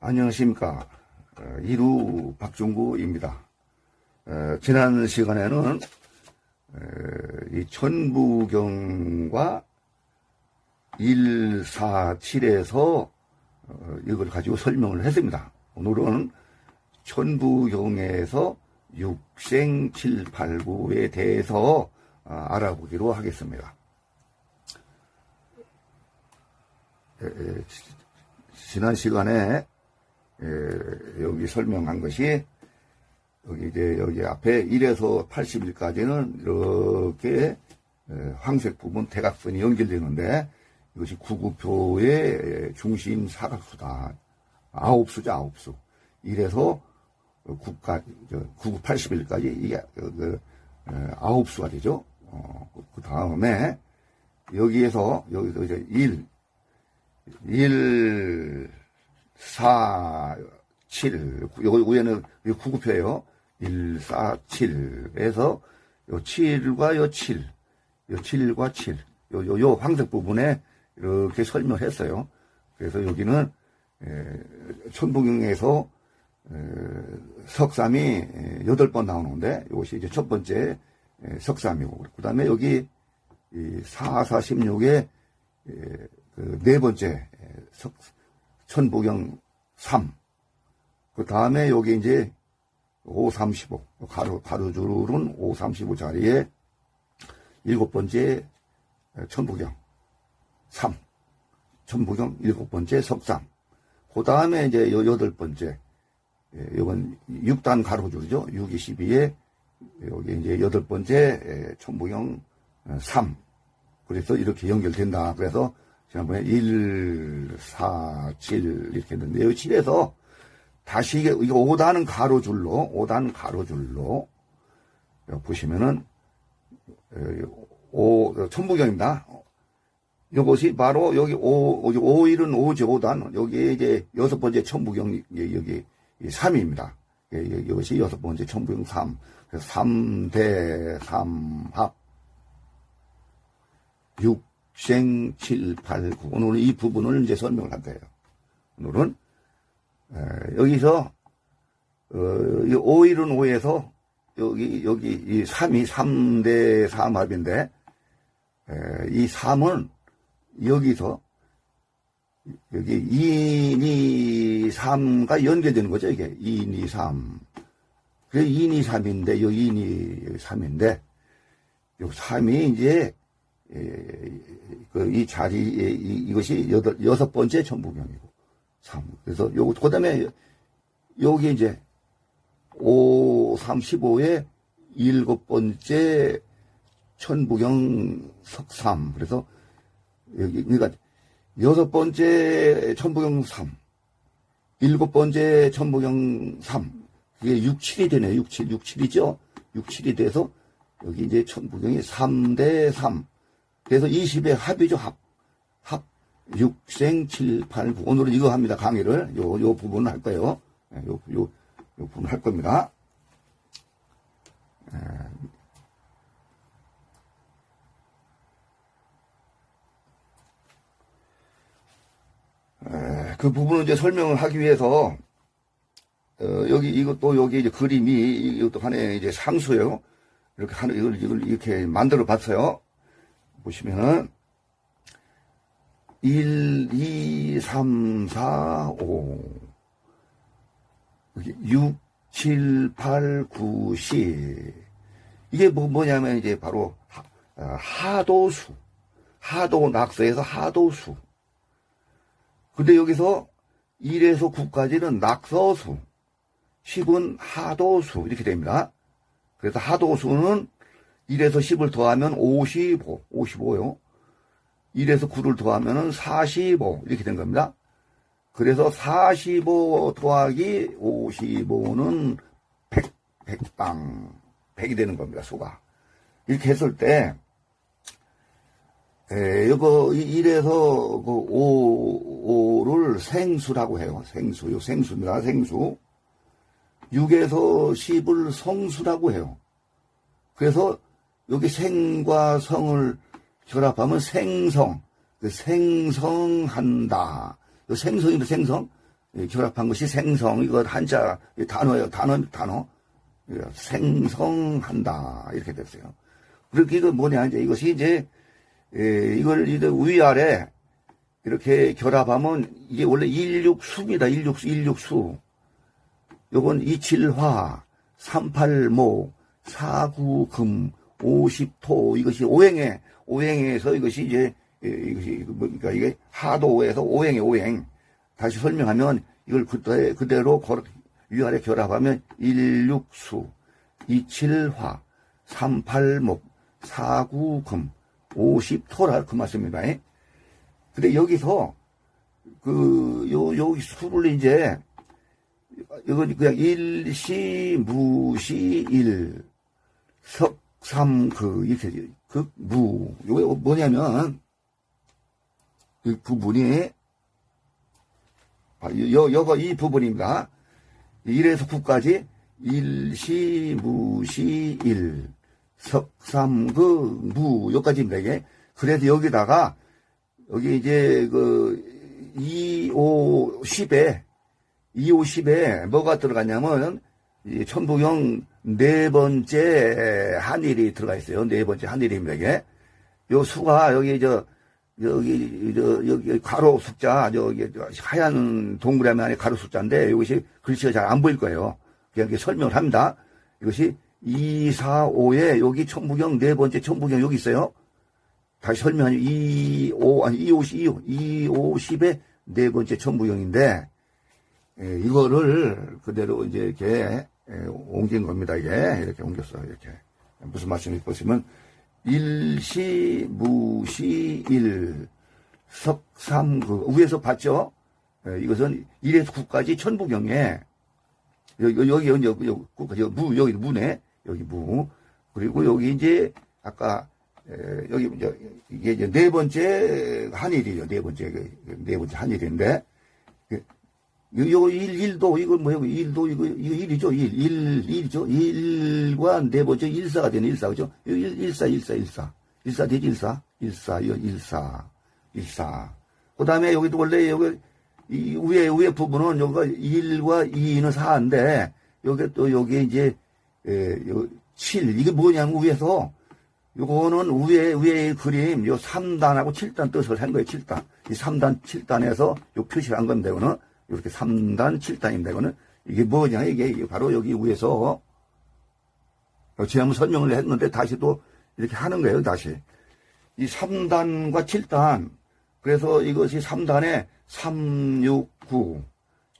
안녕하십니까. 어, 이루 박종구입니다. 어, 지난 시간에는 어, 이 천부경과 147에서 이걸 가지고 설명을 했습니다. 오늘은 천부경에서 육생 7, 8, 9에 대해서 어, 알아보기로 하겠습니다. 지난 시간에 에, 여기 설명한 것이 여기 이제 여기 앞에 1에서 80일까지는 이렇게 에, 황색 부분 대각선이 연결되는데 이것이 구구표의 중심 사각수다. 아홉 수죠, 아홉 수. 1에서 9까, 9구 80일까지 이게 그, 그, 에, 아홉 수가 되죠. 어, 그 다음에 여기에서 여기서 이제 1, 1, 4, 7. 요거 위에는 구구표예요. 1, 4, 7에서 요 7과 요 7, 요 7과 7, 요, 요, 요 황색 부분에 이렇게 설명을 했어요. 그래서 여기는 에, 천부경에서 에, 석삼이 에, 8번 나오는데 이것이 이제 첫 번째 에, 석삼이고 그 다음에 여기 이 4, 4, 16에 그네 번째 석, 천부경 3. 그 다음에 여기 이제 5, 35. 가로, 가로줄은 5, 35 자리에 일곱 번째 천부경 3. 천부경 일곱 번째 석삼. 그 다음에 이제 여- 여덟 번째. 예, 이건 6단 가로줄이죠. 6, 22에 여기 이제 여덟 번째 예, 천부경 3. 그래서 이렇게 연결된다. 그래서 지난번에 1, 4, 7 이렇게 했는데 여기 7에서 다시 이게 이거 5단은 가로줄로 5단 가로줄로 여기 보시면은 어, 오 천부경입니다. 이것이 바로 여기 5, 5일은 5죠, 5단. 여기에 이제 여섯 번째 천부경, 예, 여기 3입니다. 이것이 여섯 번째 천부경 3. 그래서 3대 3합. 6 생 7, 8, 9. 오늘은 이 부분을 이제 설명을 할 거예요. 오늘은, 에, 여기서, 어, 이 5일은 5에서 여기, 여기 이 3이 3대 3합인데, 이 3은 여기서 여기 2인 2, 3가 연결되는 거죠, 이게. 2인 2, 3. 그게 2인 2, 3인데, 여기 2인 2, 3인데, 요 3이 이제, 에, 그, 이 자리에, 이, 이것이 여덟, 여섯 번째 천부경이고, 3. 그래서 요, 그 다음에 여기 이제 5, 3, 15에 일곱 번째 천부경 석삼. 그래서 여기, 그러니까 여섯 번째 천부경 3, 일곱 번째 천부경 3. 그게 6, 7이 되네요. 6, 7, 6, 7이죠? 6, 7이 돼서 여기 이제 천부경이 3대 3. 그래서 20의 합이죠, 합. 합. 6 생 7, 8, 9. 오늘은 이거 합니다, 강의를. 요, 요 부분을 할 거예요. 예, 요, 요, 요 부분 할 겁니다. 에, 그 부분을 이제 설명을 하기 위해서, 어, 여기, 이것도 여기 이제 그림이, 이것도 하나의 이제 상수예요. 이렇게 하는, 이걸, 이걸 이렇게 만들어 봤어요. 보시면은, 1, 2, 3, 4, 5. 여기 6, 7, 8, 9, 10. 이게 뭐, 뭐냐면 이제 바로 하, 어, 하도수. 하도 낙서에서 하도수. 근데 여기서 1에서 9까지는 낙서수. 10은 하도수. 이렇게 됩니다. 그래서 하도수는 1에서 10을 더하면 55. 55요. 1에서 9를 더하면 45 이렇게 된 겁니다. 그래서 45 더하기 55는 100, 100방, 100이 되는 겁니다, 수가. 이렇게 했을 때, 에, 이거 1에서 그 5, 5를 생수라고 해요. 생수. 요 생수입니다, 생수. 6에서 10을 성수라고 해요. 그래서 여기 생과 성을 결합하면 생성, 그 생성한다. 요 생성이면 생성, 예, 결합한 것이 생성, 이거 한자, 이 단어예요. 단어, 단어. 예, 생성한다. 이렇게 됐어요. 그렇게 이거 뭐냐, 이제 이것이 이제, 예, 이걸 이제 위아래 이렇게 결합하면 이게 원래 일육수입니다. 일육수, 일육수. 요건 이칠화, 삼팔모, 사구금, 오십토, 이것이 오행에, 오행에서 이것이 이제, 예, 이것이, 뭡니까, 이게 하도에서 오행에 오행. 다시 설명하면 이걸 그대, 그대로 걸, 위아래 결합하면 일육수, 이칠화, 삼팔목, 사구금, 오십토라 그 말씀입니다. 예? 근데 여기서 그, 요, 요 수를 이제 이건 그냥 일시, 무시, 일, 석, 삼, 그, 이렇게, 그, 무. 요게 뭐냐면, 이 부분이, 아, 요, 요거 이 부분입니다. 1에서 9까지, 일시, 무시, 일, 석, 삼, 그, 무, 요까지입니다, 이게. 그래서 여기다가, 여기 이제, 그, 2, 5, 10에, 2, 5, 10에 뭐가 들어갔냐면, 이 천부경 네 번째 한일이 들어가 있어요. 네 번째 한일입니다, 이게. 요 수가, 여기, 저, 여기, 저, 여기, 가로 숫자, 저기, 저 하얀 동그라미 안에 가로 숫자인데, 이것이 글씨가 잘 안 보일 거예요. 그냥 이렇게 설명을 합니다. 이것이 2, 4, 5에 여기 천부경 네 번째 천부경 여기 있어요. 다시 설명하면 2, 5, 아니, 2, 5, 2, 2, 5, 10에 네 번째 천부경인데, 예, 이거를 그대로 이제 이렇게 예, 옮긴 겁니다. 이게 이렇게 옮겼어요. 이렇게 무슨 말씀이 보시면 일시 무시 일 석삼 그 위에서 봤죠? 예, 이것은 1에서 9까지 천부경에 여기 여기 여기 여기 여기, 무 여기 무네 여기 무 그리고 여기 이제 아까 에, 여기 이제 이게 이제 네 번째 한일이죠. 네 번째 그, 네 번째 한일인데 요, 일, 일도, 이거 뭐야, 일도, 이거, 이거 일이죠, 일, 일, 일이죠. 일과 네 번째 일사가 되는 일사, 그죠? 요 일, 일사, 일사, 일사. 일사 되지, 일사? 일사, 요, 일사, 일사. 그 다음에 여기도 원래 여기, 이 위에, 위에 부분은 여기가 일과 이는 사인데, 여기 또 여기 이제, 에, 요, 칠. 이게 뭐냐면 위에서, 요거는 위에, 위에 그림, 요 3단하고 7단 뜻을 한 거예요, 7단. 이 3단, 7단에서 요 표시를 한 건데, 이거는. 이렇게 3단, 7단인데, 이거는 이게 뭐냐, 이게 바로 여기 위에서 제가 한번 설명을 했는데 다시 또 이렇게 하는 거예요, 다시. 이 3단과 7단, 그래서 이것이 3단에 3, 6, 9,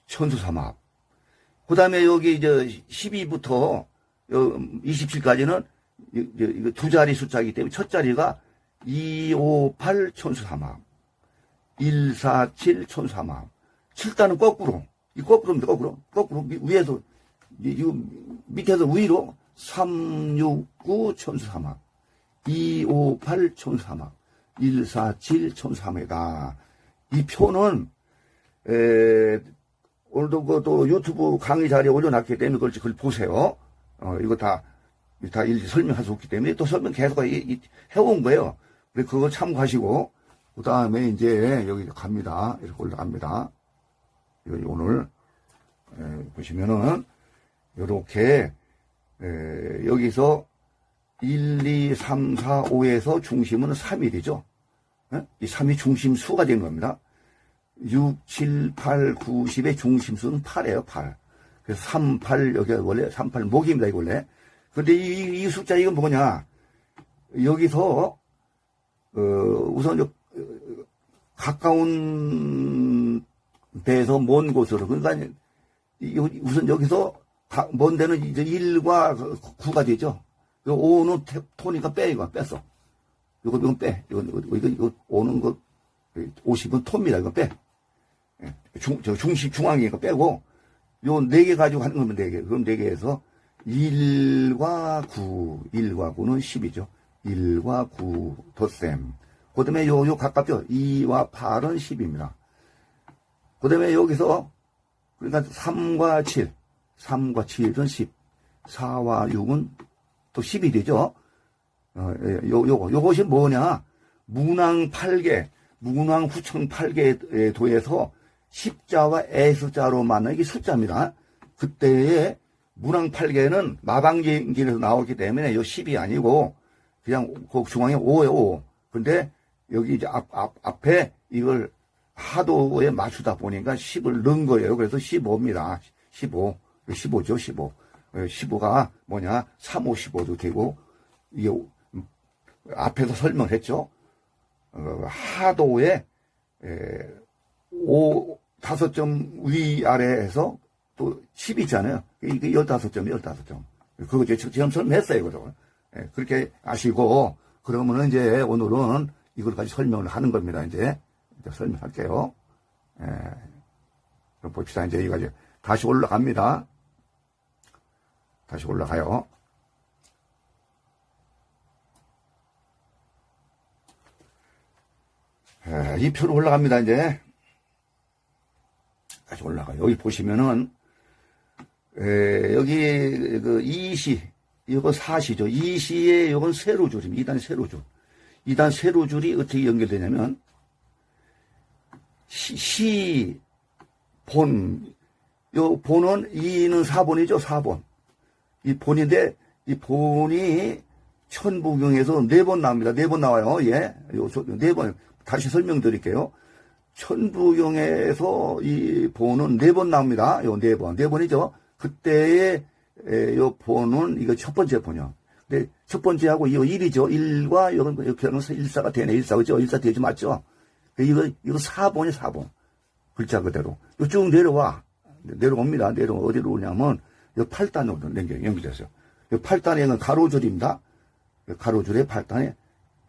천수삼합. 그 다음에 여기 이제 12부터 27까지는 이거 두 자리 숫자이기 때문에 첫 자리가 2, 5, 8 천수삼합. 1, 4, 7 천수삼합. 7단은 거꾸로. 이 거꾸로입니다, 거꾸로. 거꾸로. 미- 위에서, 이, 이 밑에서 위로 3, 6, 9 천수삼합. 2, 5, 8 천수삼합. 1, 4, 7 천수삼합이다. 이 표는, 에, 오늘도 그또 유튜브 강의 자리에 올려놨기 때문에 그걸, 그걸 보세요. 어, 이거 다, 다 일일이 설명할 수 없기 때문에 또 설명 계속 이- 이- 해온 거예요. 그래서 그거 참고하시고, 그 다음에 이제 여기 갑니다. 이렇게 올라갑니다. 오늘 에, 보시면은 이렇게 여기서 1, 2, 3, 4, 5에서 중심은 3일이죠. 이 3이 중심 수가 된 겁니다. 6, 7, 8, 9, 10의 중심수는 8이에요, 8. 그래서 3, 8, 여기 원래 3, 8 목입니다, 이거 원래. 근데 이, 이 숫자 이건 뭐냐. 여기서, 어, 우선 저, 어, 가까운 데에서 먼 곳으로. 그러니까 이- 우선 여기서 가- 먼 데는 이제 1과 9가 되죠. 요 5는 태- 토니까 빼, 이거 뺐어. 이거, 이건 빼. 이거, 이거, 이거, 이거 5는 그, 50은 토입니다. 이거 빼. 예. 중, 저 중심, 중앙이니까 빼고, 요 네 개 가지고 하는 거면 네 개. 그럼 네 개에서 1과 9, 1과 9는 10이죠. 1과 9, 덧셈. 그 다음에 요, 요 가깝죠. 2와 8은 10입니다. 그 다음에 여기서, 그러니까 3과 7, 3과 7은 10, 4와 6은 또 10이 되죠. 어, 예, 요, 요거, 요것이 뭐냐. 문왕 8개, 문왕 후청 8개에 도해서 십자와 S자로 만난 이게 숫자입니다. 그때의 문왕팔계는 마방진길에서 나오기 때문에 요 10이 아니고 그냥 그 중앙에 5에 5. 근데 여기 이제 앞, 앞, 앞에 이걸 하도에 맞추다 보니까 10을 넣은 거예요. 그래서 15입니다. 15. 15죠, 15. 15가 뭐냐, 3, 5, 15도 되고, 이게 앞에서 설명을 했죠. 어, 하도에, 에, 5, 다섯 점 위아래에서 또 10 있잖아요. 이게 15점, 15점. 그거 제 지금 설명했어요, 그거. 예, 그렇게 아시고, 그러면은 이제 오늘은 이걸까지 설명을 하는 겁니다, 이제. 이제 설명할게요. 예. 그럼 봅시다. 이제 이제 다시 올라갑니다. 다시 올라가요. 예, 이 표로 올라갑니다, 이제. 다시 올라가요. 여기 보시면은, 에, 여기 그 이시, 이거 사시죠. 이시에 이건 세로줄입니다. 2단 세로줄. 2단 세로줄이 어떻게 연결되냐면, 시, 시, 본, 요 본은 2는 4본이죠, 4본. 이 본인데, 이 본이 천부경에서 네 번 나옵니다. 네 번 나와요. 예. 요, 소- 네 번. 다시 설명드릴게요. 천부경에서 이 본은 네 번 나옵니다. 요 네 번. 네 번이죠. 그때의 에, 요 본은 이거 첫 번째 본이요. 근데 첫 번째하고 1이죠. 1과 요건 이렇게 하면서 1사가 되네. 1사 그죠? 1사 되지 맞죠? 이거 이거 4본이 4본. 글자 그대로. 요쭉 내려와. 내려옵니다. 내려와. 어디로 오냐면 요 8단으로 연결, 연결됐어요. 요 8단에는 가로줄입니다. 요 가로줄의 8단에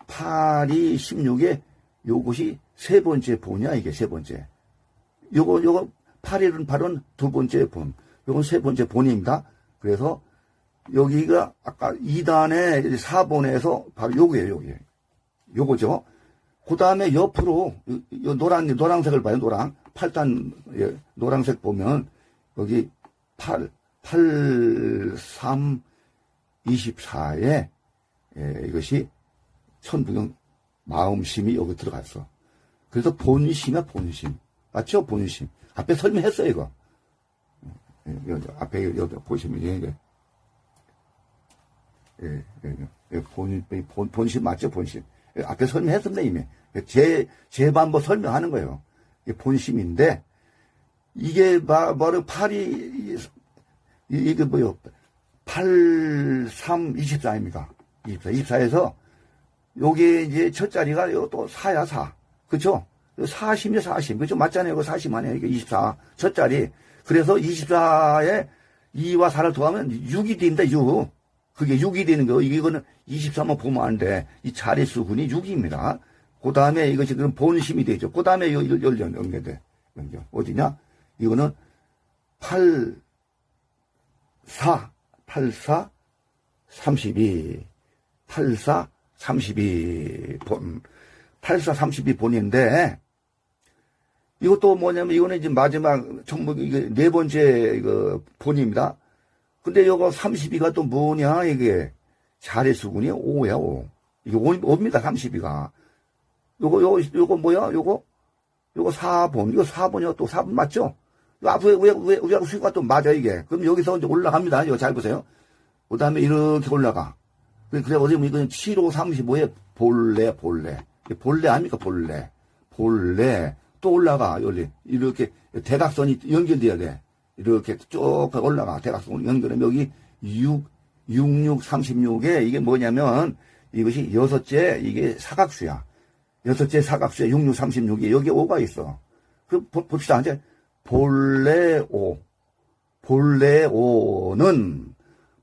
8이 16에 요것이 세 번째 본이야, 이게 세 번째. 요거, 요거, 8일은 8은 두 번째 본. 요건 세 번째 본입니다. 그래서 여기가 아까 2단의 4본에서 바로 요거예요, 요게. 요거죠. 그 다음에 옆으로, 요, 요 노란, 노란색을 봐요, 노랑. 8단, 예, 노란색 보면, 여기 8, 8, 3, 24에, 예, 이것이 천부경 마음심이 여기 들어갔어. 그래서 본심이야, 본심. 맞죠? 본심. 앞에 설명했어요, 이거. 예, 여기 앞에 여기 보시면, 예, 예. 예, 예, 예. 본, 본, 본심 맞죠? 본심. 예, 앞에 설명했습니다, 이미. 제, 제 반복 설명하는 거예요. 본심인데, 이게 바, 바로 8이, 이게 뭐요? 8, 3, 24입니다. 24. 24에서, 요게 이제 첫 자리가 요 또 4야, 4. 그쵸? 40이요, 40. 그죠? 맞잖아요. 이거 40 아니에요. 이게 24. 첫 자리. 그래서 24에 2와 4를 더하면 6이 됩니다, 6. 그게 6이 되는 거. 이거는 23만 보면 안 돼. 이 자릿수 군이 6입니다. 그 다음에 이것이 그럼 본심이 되죠. 그 다음에 요, 요, 요, 연결돼. 연결. 어디냐? 이거는 8, 4, 8, 4, 32. 8, 4, 32 본. 8, 4, 32 본인데, 이것도 뭐냐면, 이거는 이제 마지막, 정말, 이게 네 번째, 이거, 본입니다. 근데 요거 32가 또 뭐냐, 이게. 자릿수군이 5야, 5. 이게 5, 5입니다, 32가. 요거, 요거, 요거 뭐야, 요거? 요거 4번. 이거 4번이요. 또 4번 맞죠? 요 앞에, 왜, 왜, 왜, 수가 또 맞아, 이게. 그럼 여기서 이제 올라갑니다. 이거 잘 보세요. 그 다음에 이렇게 올라가. 그래, 어디 보면 이거는 7, 5, 35에 본래, 본래. 본래 아닙니까, 본래. 본래. 또 올라가, 여기. 이렇게 대각선이 연결돼야 돼. 이렇게 쭉 올라가. 대각선 연결하면 여기 6, 66, 36에 이게 뭐냐면 이것이 여섯째 이게 사각수야. 여섯째 사각수에 66, 36에 여기 5가 있어. 그 보- 봅시다. 이제 본래 5. 본래 5는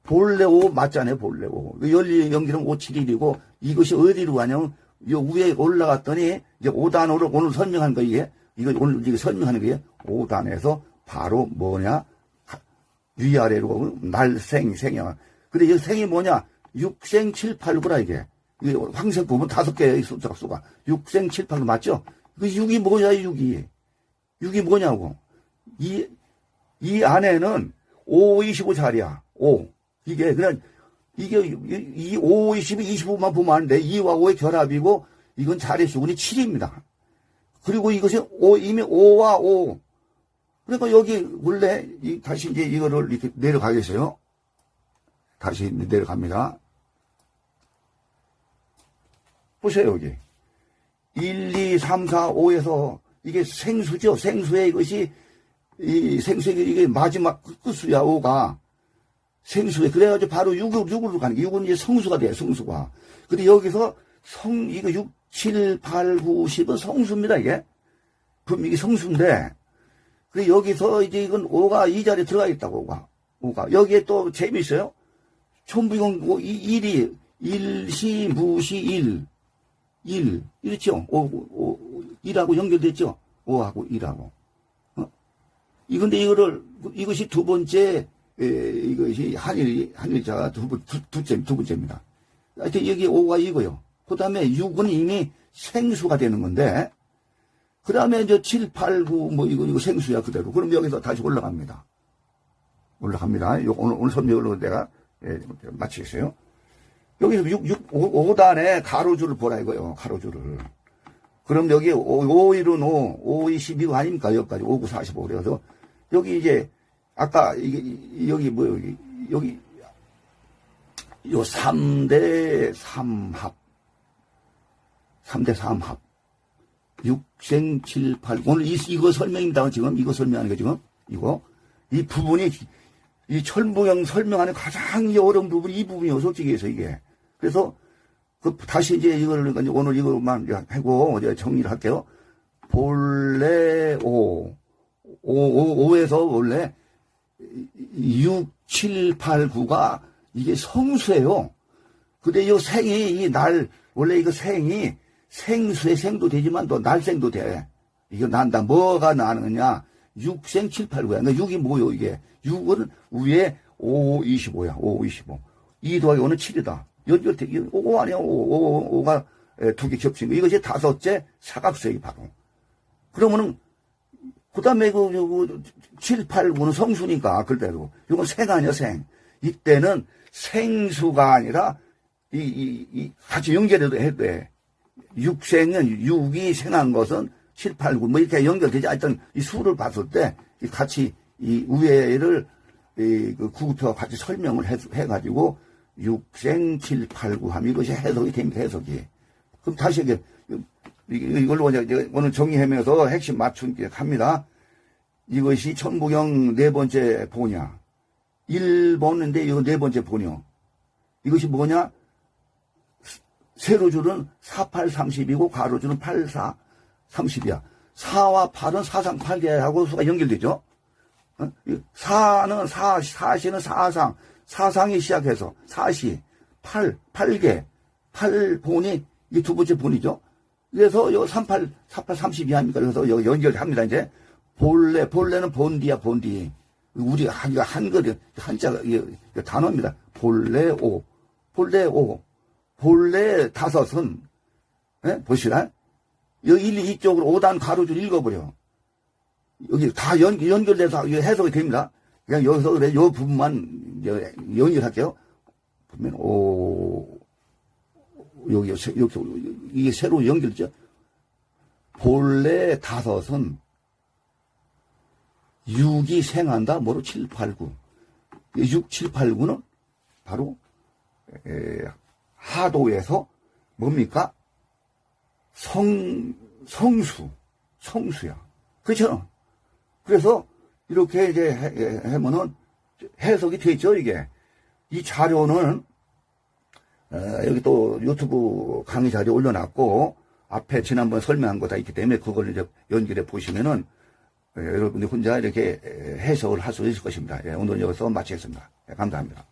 본래 5 맞잖아요. 본래 5. 그 열리 연기는 5, 7, 1이고 이것이 어디로 가냐면 요 위에 올라갔더니 이제 5단으로 오늘 설명한 거 이게 이거 오늘 이게 설명하는 게 5단에서 바로 뭐냐 위아래로 가면 날생 생이야. 근데 이 생이 뭐냐? 육생 7, 8, 9라 이게. 이게 황색 부분 다섯 개의 숫자가 수가. 육생 7, 8, 9 맞죠? 그 6이 뭐야, 6이. 6이 뭐냐고. 이, 이 안에는 5, 25 자리야. 5. 이게 그냥 이게 이- 이 5, 22, 25만 보면 안 돼. 2와 5의 결합이고 이건 자리 수군이 7입니다. 그리고 이것이 5, 이미 5와 5, 그러니까 여기 원래 이 다시 이제 이거를 이렇게 내려가겠어요. 다시 내려갑니다. 보세요, 여기. 1, 2, 3, 4, 5에서 이게 생수죠. 생수의 이것이 이 생수의 이게 마지막 끝수야, 5가. 생수에 그래가지고 바로 6으로, 6으로 가는 게 6은 이제 성수가 돼요, 성수가. 근데 여기서 성, 이거 6, 7, 8, 9, 10은 성수입니다, 이게. 그럼 이게 성수인데, 그래 여기서 이제 이건 5가 이 자리에 들어가 있다고, 5가. 5가. 여기에 또 재미있어요. 천부경 1이, 일시, 무시, 1. 1. 이렇죠? 5, 5, 1하고 연결됐죠? 5하고 1하고. 어? 이건데 이거를, 이것이 두 번째, 에, 이것이 한일, 한일자가 두, 번- 두, 두째, 두 번째입니다. 하여튼 여기 5가 이거요. 그 다음에 6은 이미 생수가 되는 건데, 그 다음에 이제 7, 8, 9, 뭐 이거, 이거 생수야 그대로. 그럼 여기서 다시 올라갑니다. 올라갑니다. 요, 오늘, 오늘 설명으로 내가, 예, 마치겠어요. 여기서 6, 6, 5, 단에 가로줄을 보라 이거요. 가로줄을. 그럼 여기 5, 5 1은 5, 5, 22가 아닙니까? 여기까지 5, 9, 45. 그래서 여기 이제 아까 이게 이- 여기 뭐 여기 여기 요 3대 3합 3대 3합 6생 7, 8 오늘 이, 이거 설명입니다. 지금 이거 설명하는 거 지금 이거 이 부분이 이 철모형 설명하는 가장 이 어려운 부분이 이 부분이요. 솔직히 해서 이게 그래서 그 다시 이제 이걸 오늘 이거만 하고 이제 정리를 할게요. 본래 5, 5, 5, 5에서 원래 6, 7, 8, 9가 이게 성수예요. 근데 이 생이 이 날 원래 이거 생이 생수의 생도 되지만 또 날생도 돼. 이거 난다. 뭐가 나느냐? 6생 7, 8, 9야. 그러니까 6이 뭐요 이게? 6은 위에 5, 25야. 5, 25. 2 더하기 5는 7이다. 연결돼. 5 아니야. 5, 5, 가 두 개 겹친 거. 이것이 다섯째 사각수이 바로. 그러면은 그 다음에 그, 그, 7, 8, 9는 성수니까, 그대로. 이건 생 아니야, 생. 이때는 생수가 아니라, 이, 이, 이, 같이 연결해도 해도 돼. 육생은, 육이 생한 것은 7, 8, 9, 뭐 이렇게 연결되지. 하여튼 이 수를 봤을 때, 이 같이 이 우회를, 이, 그 구급표와 같이 설명을 해, 해가지고, 육생, 7, 8, 9 하면 이것이 해석이 됩니다, 해석이. 그럼 다시 이게, 이- 이걸로 이제 오늘 정리하면서 핵심 맞춘 게 합니다. 이것이 천부경 네 번째 보냐. 1번인데 이거 네 번째 보냐. 이것이 뭐냐? 세로줄은 48, 30이고 가로줄은 84, 30이야. 4와 8은 사상 8개하고 수가 연결되죠. 어? 4는 4, 4시는 사상, 사상이 시작해서 4시, 8, 8개, 8본이 이 두 번째 본이죠. 그래서 요 38, 48, 32 아닙니까? 그래서 여기 연결합니다, 이제. 본래, 본래는 본디야, 본디. 우리가 한글이, 한자가, 단어입니다. 본래 오. 본래 오. 본래 다섯은, 예? 보시라. 여기 1, 2 쪽으로 5단 가로줄 읽어버려. 여기 다 연, 연결돼서 해석이 됩니다. 그냥 여기서 그래, 요 부분만 연결할게요. 보면, 오, 여기, 여기, 이게 새로 연결죠. 본래 다섯은 6이 생한다. 뭐로 7, 8, 9. 6, 7, 8, 9는 바로 에, 하도에서 뭡니까? 성, 성수, 성수야. 그렇죠? 그래서 이렇게 이제 해, 해- 하면은 해석이 되죠, 이게. 이 자료는 어, 여기 또 유튜브 강의 자료 올려놨고 앞에 지난번 설명한 거 다 있기 때문에 그걸 이제 연결해 보시면은 예, 여러분이 혼자 이렇게 에, 해석을 할 수 있을 것입니다. 예, 오늘 여기서 마치겠습니다. 예, 감사합니다.